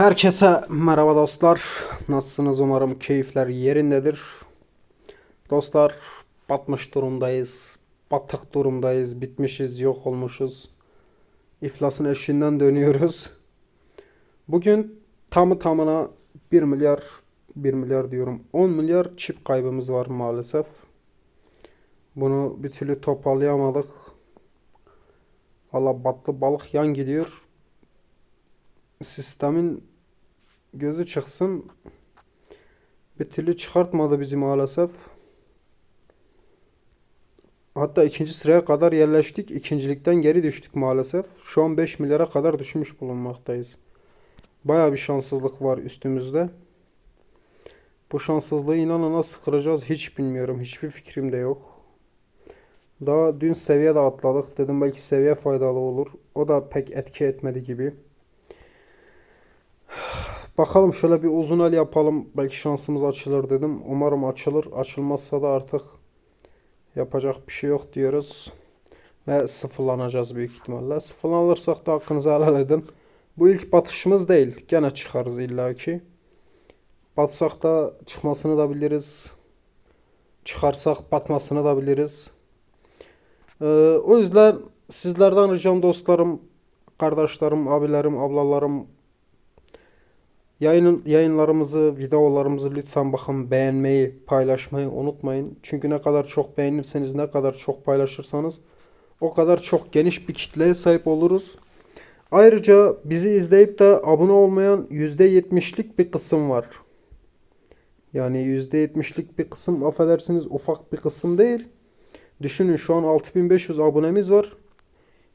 Herkese merhaba dostlar. Nasılsınız? Umarım keyifler yerindedir. Dostlar batmış durumdayız. Batık durumdayız. Bitmişiz, yok olmuşuz. İflasın eşiğinden dönüyoruz. Bugün tamı tamına 1 milyar 1 milyar diyorum 10 milyar çip kaybımız var maalesef. Bunu bir türlü toparlayamadık. Valla batlı balık yan gidiyor. Sistemin gözü çıksın. Bir türlü çıkartmadı bizi maalesef. Hatta ikinci sıraya kadar yerleştik. İkincilikten geri düştük maalesef. Şu an 5 milyara kadar düşmüş bulunmaktayız. Baya bir şanssızlık var üstümüzde. Bu şanssızlığı inanın nasıl hiç bilmiyorum. Hiçbir fikrim de yok. Daha dün seviye de atladık. Dedim belki seviye faydalı olur. O da pek etki etmedi gibi. Bakalım şöyle bir uzun el yapalım. Belki şansımız açılır dedim. Umarım açılır. Açılmazsa da artık yapacak bir şey yok diyoruz. Ve sıfırlanacağız büyük ihtimalle. Sıfırlanırsak da hakkınızı helal edin. Bu ilk batışımız değil. Gene çıkarız illaki. Batsak da çıkmasını da biliriz. Çıkarsak batmasını da biliriz. Ee, o yüzden sizlerden ricam dostlarım, kardeşlerim, abilerim, ablalarım Yayının, yayınlarımızı, videolarımızı lütfen bakın beğenmeyi, paylaşmayı unutmayın. Çünkü ne kadar çok beğenirseniz, ne kadar çok paylaşırsanız o kadar çok geniş bir kitleye sahip oluruz. Ayrıca bizi izleyip de abone olmayan %70'lik bir kısım var. Yani %70'lik bir kısım affedersiniz ufak bir kısım değil. Düşünün şu an 6500 abonemiz var.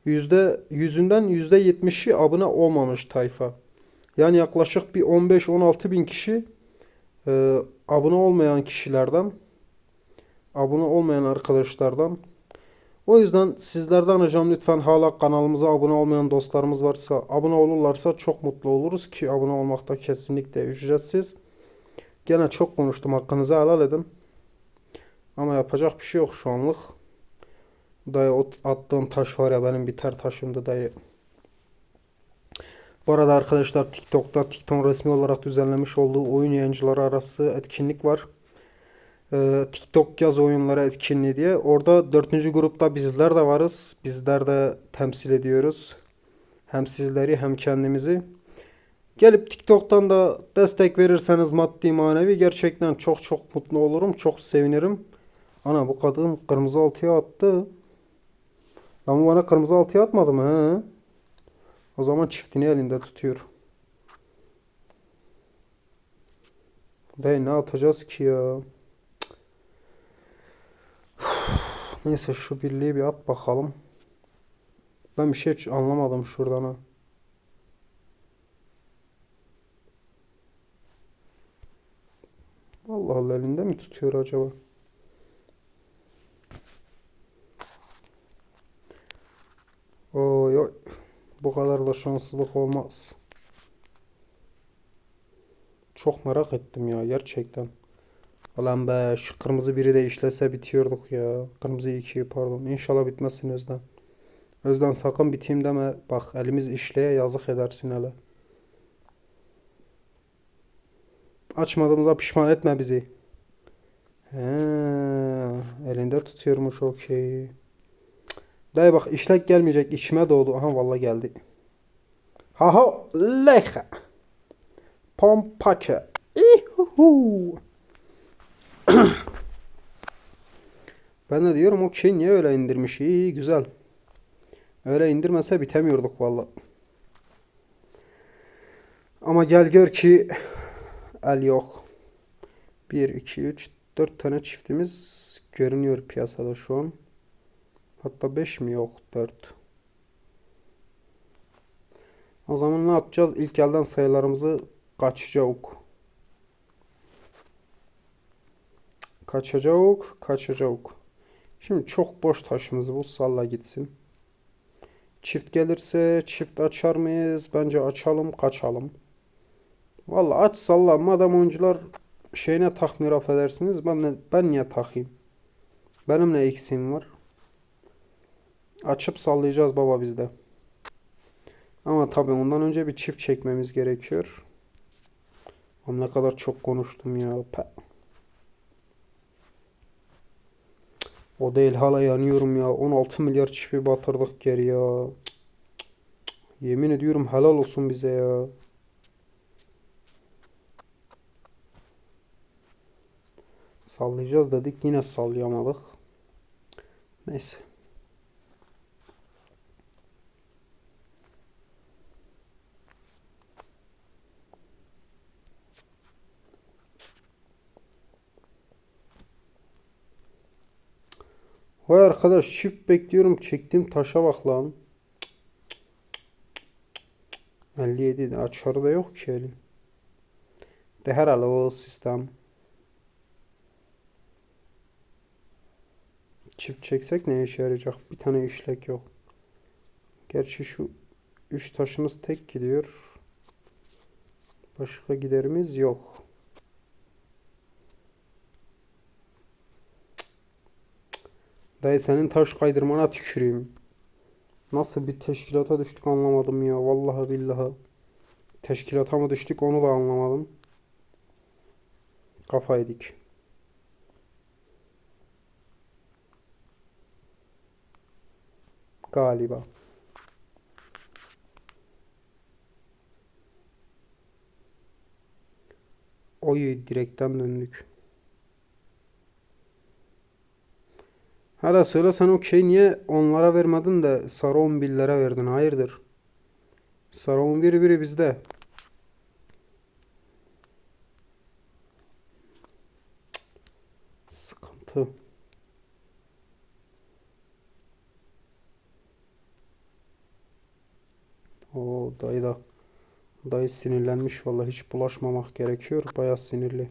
Yüzde yüzünden %70'i abone olmamış tayfa. Yani yaklaşık bir 15-16 bin kişi e, abone olmayan kişilerden, abone olmayan arkadaşlardan. O yüzden sizlerden ricam lütfen hala kanalımıza abone olmayan dostlarımız varsa abone olurlarsa çok mutlu oluruz ki abone olmak da kesinlikle ücretsiz. Gene çok konuştum hakkınızı helal edin. Ama yapacak bir şey yok şu anlık. Dayı attığın taş var ya benim biter taşımdı dayı. Bu arada arkadaşlar TikTok'ta TikTok resmi olarak düzenlemiş olduğu oyun yayıncıları arası etkinlik var. Ee, TikTok yaz oyunları etkinliği diye. Orada dördüncü grupta bizler de varız. Bizler de temsil ediyoruz. Hem sizleri hem kendimizi. Gelip TikTok'tan da destek verirseniz maddi manevi gerçekten çok çok mutlu olurum. Çok sevinirim. Ana bu kadın kırmızı altıya attı. Lan bu bana kırmızı altıya atmadı mı? He? O zaman çiftini elinde tutuyor. Dayı ne atacağız ki ya? Neyse şu birliği bir at bakalım. Ben bir şey anlamadım şuradan ha. Allah Allah elinde mi tutuyor acaba? Oy oy. Bu kadar da şanssızlık olmaz. Çok merak ettim ya gerçekten. Ulan be şu kırmızı biri de işlese bitiyorduk ya. Kırmızı ikiyi pardon. İnşallah bitmesin Özden. Özden sakın biteyim deme. Bak elimiz işleye yazık edersin hele. Açmadığımıza pişman etme bizi. He, elinde tutuyormuş okey. Dayı bak işlek gelmeyecek içime doğdu. Aha vallahi geldi. Haha leha. Pompake. İhuhu. ben de diyorum okey niye öyle indirmiş? İyi güzel. Öyle indirmese bitemiyorduk valla. Ama gel gör ki el yok. 1, 2, 3, 4 tane çiftimiz görünüyor piyasada şu an. Hatta 5 mi yok 4. O zaman ne yapacağız? İlk elden sayılarımızı kaçacağız. Kaçacağız, kaçacağız. Şimdi çok boş taşımız bu salla gitsin. Çift gelirse çift açar mıyız? Bence açalım, kaçalım. Vallahi aç salla. Madem oyuncular şeyine takmıyor affedersiniz. Ben, ben niye takayım? Benim ne eksiğim var? Açıp sallayacağız baba bizde. Ama tabii ondan önce bir çift çekmemiz gerekiyor. Ama ne kadar çok konuştum ya. O değil hala yanıyorum ya. 16 milyar çipi batırdık geri ya. Yemin ediyorum helal olsun bize ya. Sallayacağız dedik yine sallayamadık. Neyse. Vay arkadaş çift bekliyorum çektiğim taşa bak lan. 57 de açarı da yok ki elin. De herhalde o sistem. Çift çeksek ne işe yarayacak? Bir tane işlek yok. Gerçi şu üç taşımız tek gidiyor. Başka giderimiz yok. Dayı senin taş kaydırmana tüküreyim. Nasıl bir teşkilata düştük anlamadım ya. Vallahi billahi. Teşkilata mı düştük onu da anlamadım. Kafaydık. Galiba. Oy direkten döndük. Hala söyle sen o şey niye onlara vermedin de sarı 11'lere verdin? Hayırdır? Sarı 11 biri bizde. Sıkıntı. O dayı da dayı sinirlenmiş vallahi hiç bulaşmamak gerekiyor. Bayağı sinirli.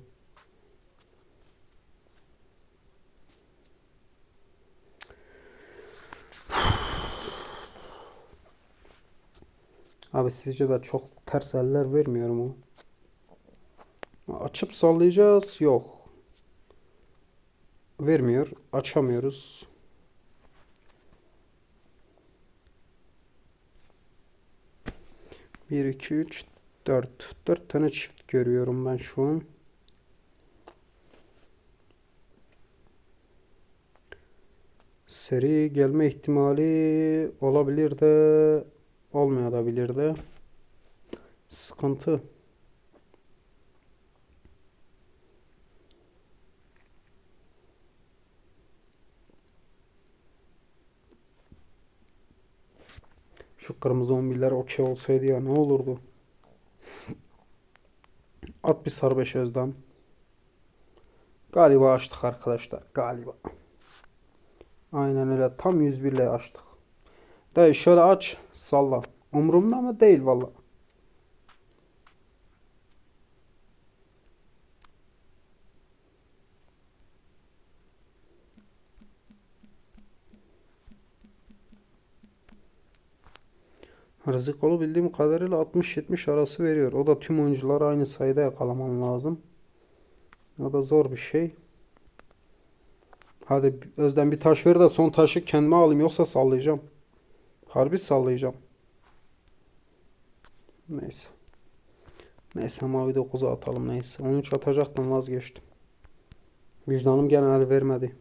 Abi sizce de çok ters eller vermiyor mu? Açıp sallayacağız. Yok. Vermiyor. Açamıyoruz. Bir, iki, üç, dört. Dört tane çift görüyorum ben şu an. Seri gelme ihtimali olabilir de olmayabilir de. Sıkıntı. Şu kırmızı 11'ler okey olsaydı ya ne olurdu? At bir sarbeş özden. Galiba açtık arkadaşlar. Galiba. Aynen öyle. Tam 101 ile açtık. Dayı şöyle aç. Salla. Umurumda mı? Değil valla. Rızıkolu bildiğim kadarıyla 60-70 arası veriyor. O da tüm oyuncuları aynı sayıda yakalaman lazım. O da zor bir şey. Hadi Özden bir taş ver de son taşı kendime alayım yoksa sallayacağım. Harbi sallayacağım. Neyse. Neyse mavi 9'a atalım neyse. 13 atacaktım vazgeçtim. Vicdanım gene el vermedi.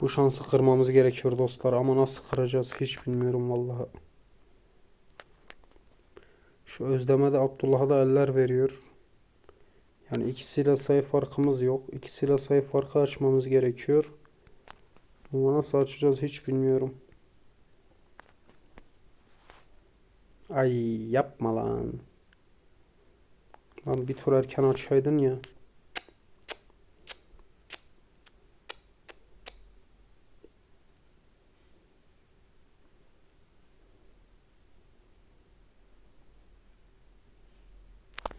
Bu şansı kırmamız gerekiyor dostlar ama nasıl kıracağız hiç bilmiyorum vallahi. Şu Özdem'e de Abdullah'a da eller veriyor. Yani ikisiyle sayı farkımız yok. İkisiyle sayı farkı açmamız gerekiyor. Ama nasıl açacağız hiç bilmiyorum. Ay yapma lan. Lan bir tur erken açaydın ya.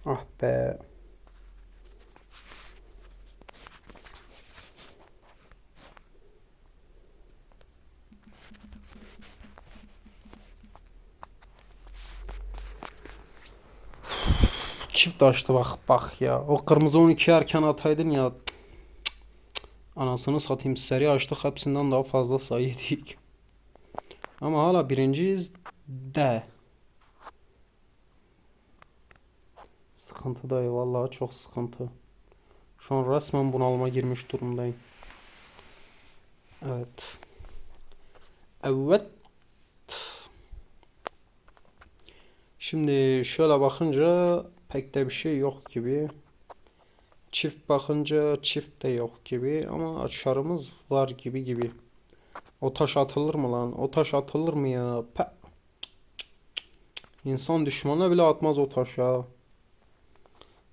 Ah be. Çift açtı bak bak ya. O kırmızı 12 erken ataydın ya. Anasını satayım seri açtık hepsinden daha fazla sayı yedik. Ama hala birinciyiz de. Sıkıntı dayı vallahi çok sıkıntı. Şu an resmen bunalıma girmiş durumdayım. Evet. Evet. Şimdi şöyle bakınca pek de bir şey yok gibi. Çift bakınca çift de yok gibi ama açarımız var gibi gibi. O taş atılır mı lan? O taş atılır mı ya? Pe. İnsan düşmanına bile atmaz o taş ya.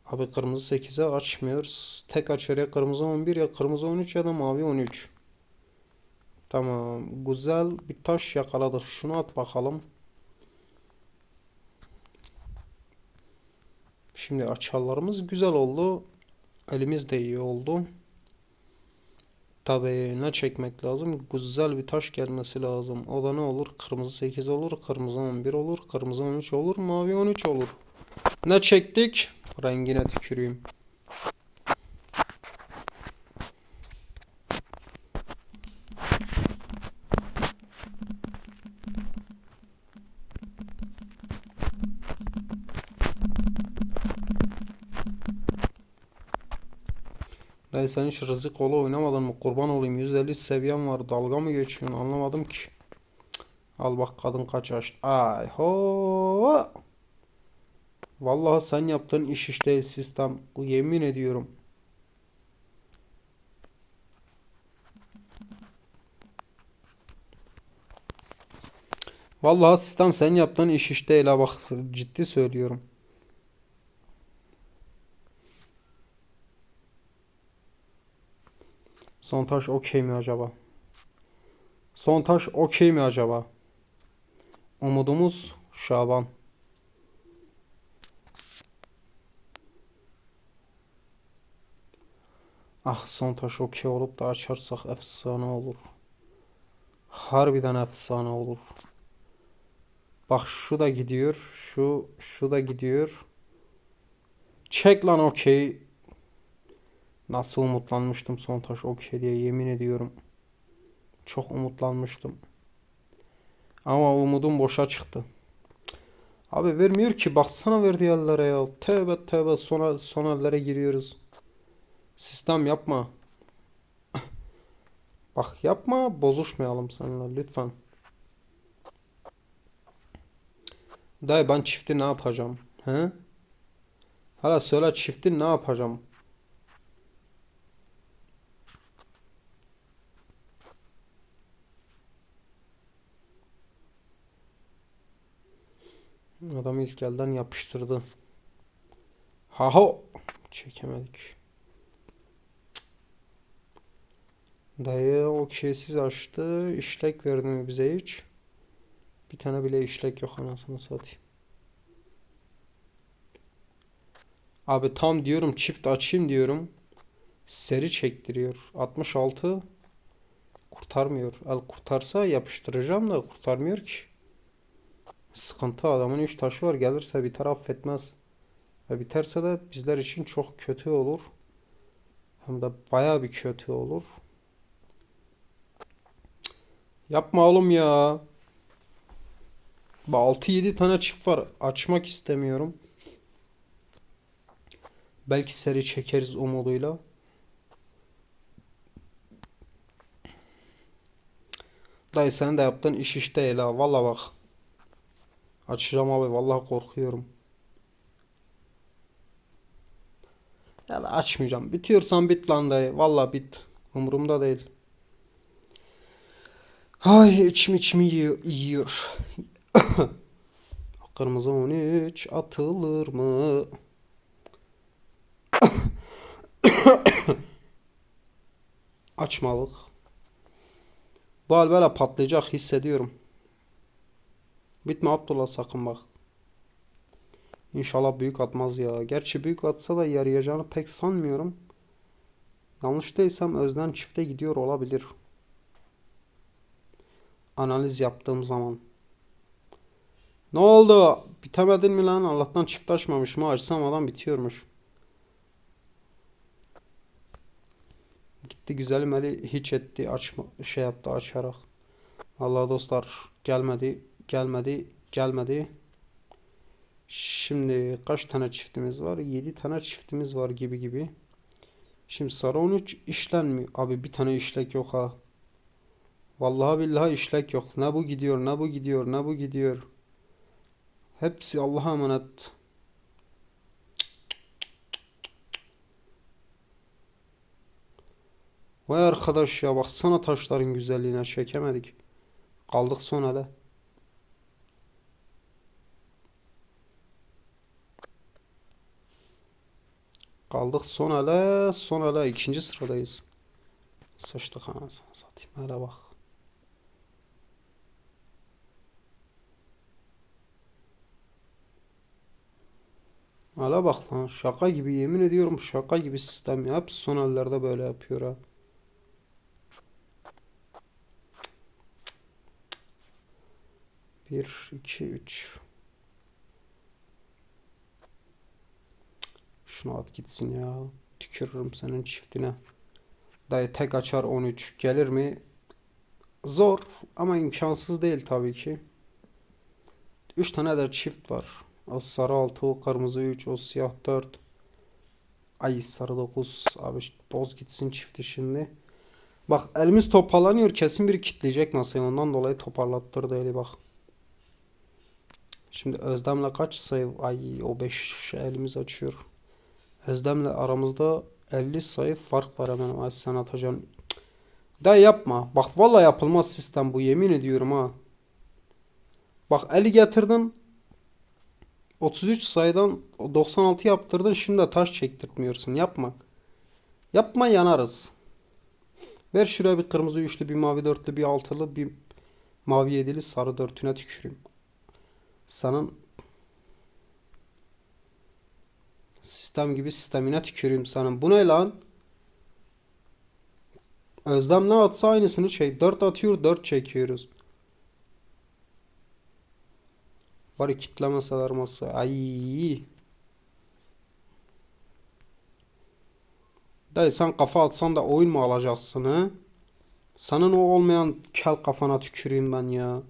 Abi kırmızı 8'e açmıyoruz. Tek açar ya kırmızı 11 ya kırmızı 13 ya da mavi 13. Tamam. Güzel bir taş yakaladık. Şunu at bakalım. Şimdi açarlarımız güzel oldu. Elimiz de iyi oldu. Tabii ne çekmek lazım? Güzel bir taş gelmesi lazım. O da ne olur? Kırmızı 8 olur, kırmızı 11 olur, kırmızı 13 olur, mavi 13 olur. Ne çektik? Rengine tüküreyim. Dayı sen hiç rızık ola oynamadın mı? Kurban olayım 150 seviyem var. Dalga mı geçiyorsun? Anlamadım ki. Al bak kadın kaç yaş. Ay ho. Vallahi sen yaptığın iş işte sistem. Yemin ediyorum. Vallahi sistem sen yaptığın iş işte hele bak ciddi söylüyorum. Son taş okey mi acaba? Son taş okey mi acaba? Umudumuz Şaban. Ah son taş okey olup da açarsak efsane olur. Harbiden efsane olur. Bak şu da gidiyor. Şu şu da gidiyor. Çek lan okey. Nasıl umutlanmıştım son taş okey diye yemin ediyorum. Çok umutlanmıştım. Ama umudum boşa çıktı. Abi vermiyor ki baksana verdiği yerlere ya. Tövbe tövbe sona son ellere giriyoruz. Sistem yapma. Bak yapma bozuşmayalım seninle lütfen. Dayı ben çifti ne yapacağım? He? Hala söyle çifti ne yapacağım? Adam ilk elden yapıştırdı. Haho. Çekemedik. Dayı o kesiz açtı. İşlek verdi mi bize hiç? Bir tane bile işlek yok anasını satayım. Abi tam diyorum çift açayım diyorum. Seri çektiriyor. 66 kurtarmıyor. El kurtarsa yapıştıracağım da kurtarmıyor ki. Sıkıntı adamın 3 taşı var. Gelirse biter affetmez. Ve biterse de bizler için çok kötü olur. Hem de baya bir kötü olur. Yapma oğlum ya. 6-7 tane çift var. Açmak istemiyorum. Belki seri çekeriz umuduyla. Dayı sen de yaptığın iş işte ha. Valla bak. Açacağım abi. Vallahi korkuyorum. Ya da açmayacağım. Bitiyorsan bit lan dayı. Valla bit. Umurumda değil. Ay içim içimi yiyor. yiyor. Kırmızı 13 atılır mı? Açmalık. Bu hal böyle patlayacak hissediyorum. Bitme Abdullah sakın bak. İnşallah büyük atmaz ya. Gerçi büyük atsa da yarayacağını pek sanmıyorum. Yanlış değilsem Özden çifte gidiyor olabilir. Analiz yaptığım zaman. Ne oldu? Bitemedin mi lan? Allah'tan çift açmamış mı? Açsam adam bitiyormuş. Gitti güzelim eli hiç etti açma şey yaptı açarak. Allah dostlar gelmedi gelmedi gelmedi. Şimdi kaç tane çiftimiz var? 7 tane çiftimiz var gibi gibi. Şimdi sarı 13 işlenmiyor. Abi bir tane işlek yok ha. Vallahi billahi işlek yok. Ne bu gidiyor, ne bu gidiyor, ne bu gidiyor. Hepsi Allah'a emanet. Vay arkadaş ya baksana taşların güzelliğine çekemedik. Kaldık son hele. Kaldık son hele, son hele ikinci sıradayız. Sıçtık anasını satayım. Hele bak. Hele bak lan şaka gibi yemin ediyorum şaka gibi sistem ya. Son ellerde böyle yapıyor ha. Bir, iki, üç. Şunu at gitsin ya. Tükürürüm senin çiftine. Dayı tek açar 13. Gelir mi? Zor ama imkansız değil tabii ki. 3 tane de çift var. O sarı 6, o kırmızı 3, o siyah 4. Ay sarı 9. Abi boz gitsin çifti şimdi. Bak elimiz toparlanıyor. Kesin bir kitleyecek masayı. Ondan dolayı toparlattırdı eli bak. Şimdi Özlem'le kaç sayı? Ay o 5 elimiz açıyor. Özlem'le aramızda 50 sayı fark var hemen. Ay sen atacaksın. Da yapma. Bak valla yapılmaz sistem bu yemin ediyorum ha. Bak eli getirdin. 33 sayıdan 96 yaptırdın. Şimdi de taş çektirtmiyorsun. Yapma. Yapma yanarız. Ver şuraya bir kırmızı üçlü, bir mavi dörtlü, bir altılı, bir mavi yedili, sarı dörtüne tüküreyim. Senin sistem gibi sistemine tüküreyim senin. Bu ne lan? Özlem ne atsa aynısını şey. 4 atıyor 4 çekiyoruz. Bari kitlemeseler masa. Ay. Dayı sen kafa atsan da oyun mu alacaksın ha? Senin o olmayan kel kafana tüküreyim ben ya.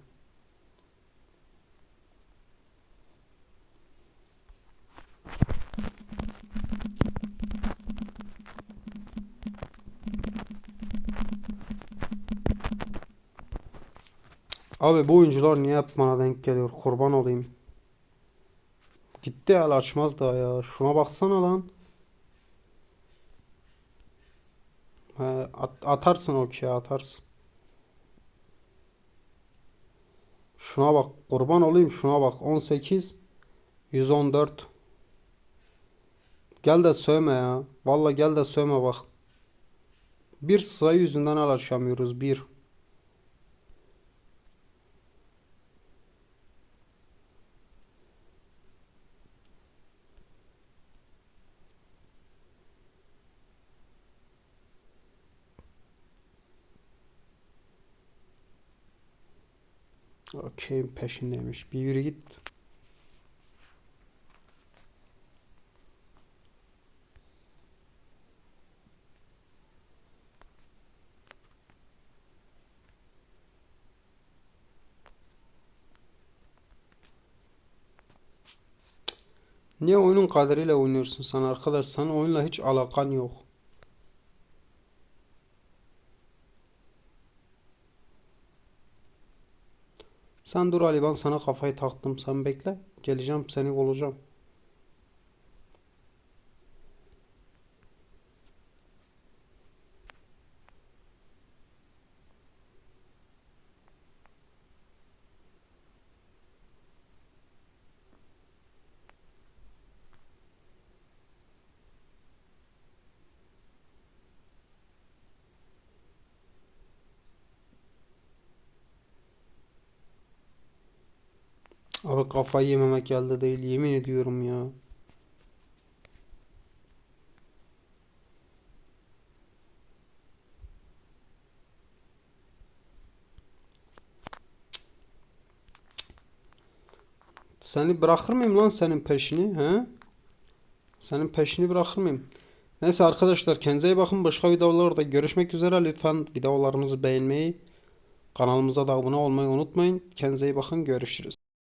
Abi bu oyuncular niye hep bana denk geliyor? Kurban olayım. Gitti el açmaz daha ya. Şuna baksana lan. He, at- atarsın okey atarsın. Şuna bak kurban olayım şuna bak 18 114 Gel de sövme ya. Valla gel de sövme bak. Bir sayı yüzünden el açamıyoruz bir. Okey peşindeymiş. Bir yürü git. Niye oyunun kaderıyla oynuyorsun sen arkadaş? Senin oyunla hiç alakan yok. Sen dur Ali ben sana kafayı taktım. Sen bekle. Geleceğim seni olacağım. Abi kafayı yememek elde değil. Yemin ediyorum ya. Seni bırakır mıyım lan senin peşini he? Senin peşini bırakır mıyım? Neyse arkadaşlar kendinize iyi bakın. Başka videolarda görüşmek üzere. Lütfen videolarımızı beğenmeyi, kanalımıza da abone olmayı unutmayın. Kendinize iyi bakın. Görüşürüz.